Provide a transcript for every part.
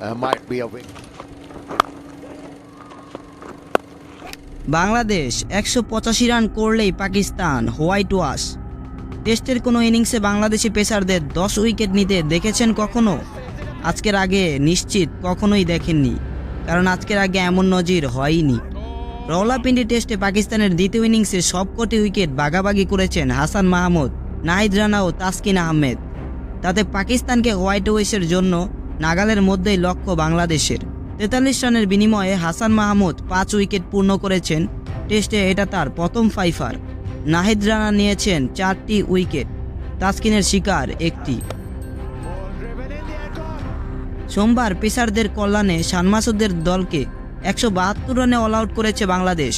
uh, Bangladesh একশো পঁচাশি run করলেই পাকিস্তান হোয়াইট ওয়াশ। টেস্টের কোনো ইনিংসে বাংলাদেশি পেসারদের দশ উইকেট নিতে দেখেছেন কখনো? আজকের আগে নিশ্চিত কখনোই দেখেননি কারণ আজকের আগে এমন নজির হয়নি। রওলাপিন্ডি টেস্টে পাকিস্তানের দ্বিতীয় ইনিংসে সবকটি উইকেট বাগাবাগি করেছেন হাসান মাহমুদ নাহিদ রানা ও তাসকিন আহমেদ। তাতে পাকিস্তানকে হোয়াইট ওয়েসের জন্য নাগালের মধ্যেই লক্ষ্য বাংলাদেশের। তেতাল্লিশ রানের বিনিময়ে হাসান মাহমুদ পাঁচ উইকেট পূর্ণ করেছেন। টেস্টে এটা তার প্রথম ফাইফার নাহিদ রানা নিয়েছেন চারটি উইকেট। তাসকিনের শিকার একটি। সোমবার পেসারদের কল্যাণে শানমাসুদের দলকে একশো বাহাত্তর রানে অল আউট করেছে বাংলাদেশ।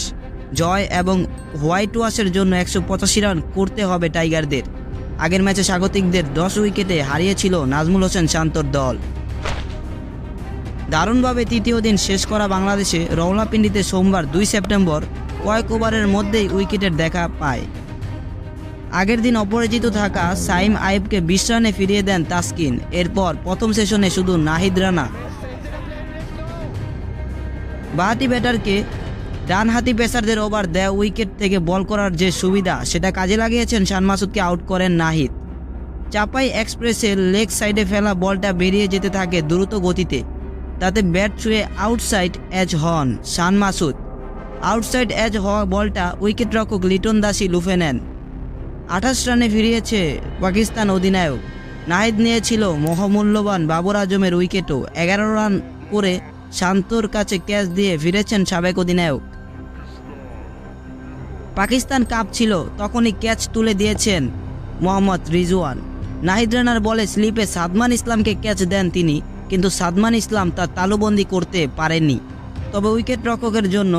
জয় এবং হোয়াইট ওয়াশের জন্য একশো পঁচাশি রান করতে হবে টাইগারদের। আগের ম্যাচে স্বাগতিকদের দশ উইকেটে হারিয়েছিল নাজমুল হোসেন শান্তর দল। দারুণভাবে তৃতীয় দিন শেষ করা বাংলাদেশে রওলাপিন্ডিতে সোমবার দুই সেপ্টেম্বর কয়েক ওভারের মধ্যেই উইকেটের দেখা পায়। আগের দিন অপরাজিত থাকা সাইম আইবকে বিশ রানে ফিরিয়ে দেন তাসকিন। এরপর প্রথম সেশনে শুধু নাহিদ রানা। বাহাতি ব্যাটারকে ডানহাতি পেসারদের ওভার দেয়া উইকেট থেকে বল করার যে সুবিধা, সেটা কাজে লাগিয়েছেন শানমাসুদকে আউট করেন নাহিদ। চাপাই এক্সপ্রেসের লেগ সাইডে ফেলা বলটা বেরিয়ে যেতে থাকে দ্রুত গতিতে। তাতে ব্যাট ছুঁয়ে আউটসাইড এজ হন শান মাসুদ। আউটসাইড এজ হওয়া বলটা উইকেট রক্ষক লিটন দাসী লুফে নেন। আঠাশ রানে ফিরিয়েছে পাকিস্তান অধিনায়ক। নাহিদ নিয়েছিল মহামূল্যবান বাবর আজমের উইকেটও। এগারো রান করে শান্তর কাছে ক্যাচ দিয়ে ফিরেছেন সাবেক অধিনায়ক। পাকিস্তান কাপ ছিল, তখনই ক্যাচ তুলে দিয়েছেন মোহাম্মদ রিজওয়ান। নাহিদ রানার বলে স্লিপে সাদমান ইসলামকে ক্যাচ দেন তিনি। কিন্তু সাদমান ইসলাম তা তালুবন্দি করতে পারেননি। তবে উইকেট রক্ষকের জন্য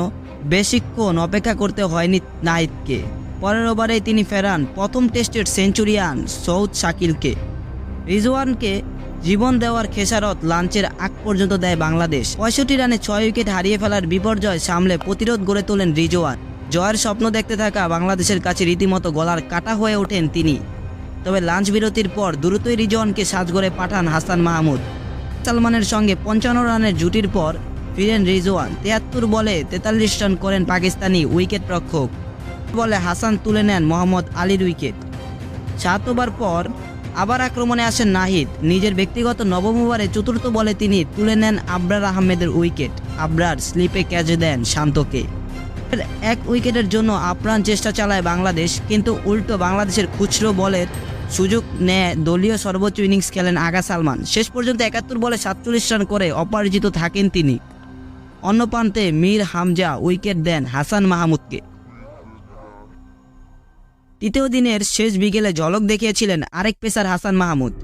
বেশিক্ষণ অপেক্ষা করতে হয়নি নাহিদকে। পরের ওভারেই তিনি ফেরান প্রথম টেস্টের সেঞ্চুরিয়ান সৌদ শাকিলকে। রিজওয়ানকে জীবন দেওয়ার খেসারত লাঞ্চের আগ পর্যন্ত দেয় বাংলাদেশ। পঁয়ষট্টি রানে ছয় উইকেট হারিয়ে ফেলার বিপর্যয় সামলে প্রতিরোধ গড়ে তোলেন রিজওয়ান। জয়ের স্বপ্ন দেখতে থাকা বাংলাদেশের কাছে রীতিমতো গলার কাটা হয়ে ওঠেন তিনি। তবে লাঞ্চ বিরতির পর দ্রুতই রিজওয়ানকে সাজগড়ে পাঠান হাসান মাহমুদ। সালমানের সঙ্গে পঞ্চান্ন রানের জুটির পর ফিরেন রিজওয়ান। তিয়াত্তর বলে তেতাল্লিশ রান করেন পাকিস্তানি উইকেট রক্ষক। বলে হাসান তুলে নেন মোহাম্মদ আলীর উইকেট। সাত ওভার পর আবার আক্রমণে আসেন নাহিদ। নিজের ব্যক্তিগত নবম ওভারে চতুর্থ বলে তিনি তুলে নেন আবরার আহমেদের উইকেট। আবরার স্লিপে ক্যাচ দেন শান্তকে। এক উইকেটের জন্য আপ্রাণ চেষ্টা চালায় বাংলাদেশ, কিন্তু উল্টো বাংলাদেশের খুচরো বলের সুযোগ নেয় দলীয় সর্বোচ্চ ইনিংস খেলেন আগা সালমান। শেষ পর্যন্ত একাত্তর বলে সাতচল্লিশ রান করে অপরাজিত থাকেন তিনি। অন্য প্রান্তে মীর হামজা উইকেট দেন হাসান মাহমুদকে। তৃতীয় দিনের শেষ বিকেলে ঝলক দেখিয়েছিলেন আরেক পেসার হাসান মাহমুদ।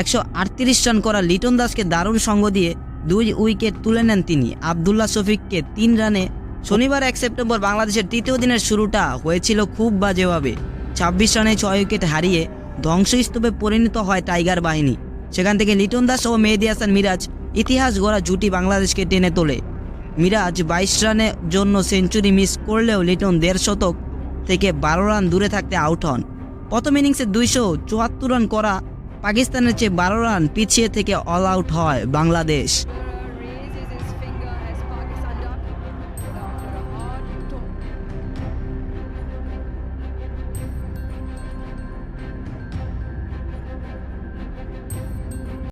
একশো আটত্রিশ রান করা লিটন দাসকে দারুণ সঙ্গ দিয়ে দুই উইকেট তুলে নেন তিনি। আবদুল্লাহ শফিককে তিন রানে। শনিবার এক সেপ্টেম্বর বাংলাদেশের তৃতীয় দিনের শুরুটা হয়েছিল খুব বাজেভাবে। ছাব্বিশ রানে ছয় উইকেট হারিয়ে ধ্বংসস্তূপে পরিণত হয় টাইগার বাহিনী। সেখান থেকে লিটন দাস ও মেহেদি হাসান মিরাজ ইতিহাস গড়া জুটি বাংলাদেশকে টেনে তোলে। মিরাজ বাইশ রানের জন্য সেঞ্চুরি মিস করলেও লিটন দেড় শতক থেকে বারো রান দূরে থাকতে আউট হন। প্রথম ইনিংসে দুইশো চুয়াত্তর রান করা পাকিস্তানের চেয়ে বারো রান পিছিয়ে থেকে অল আউট হয় বাংলাদেশ।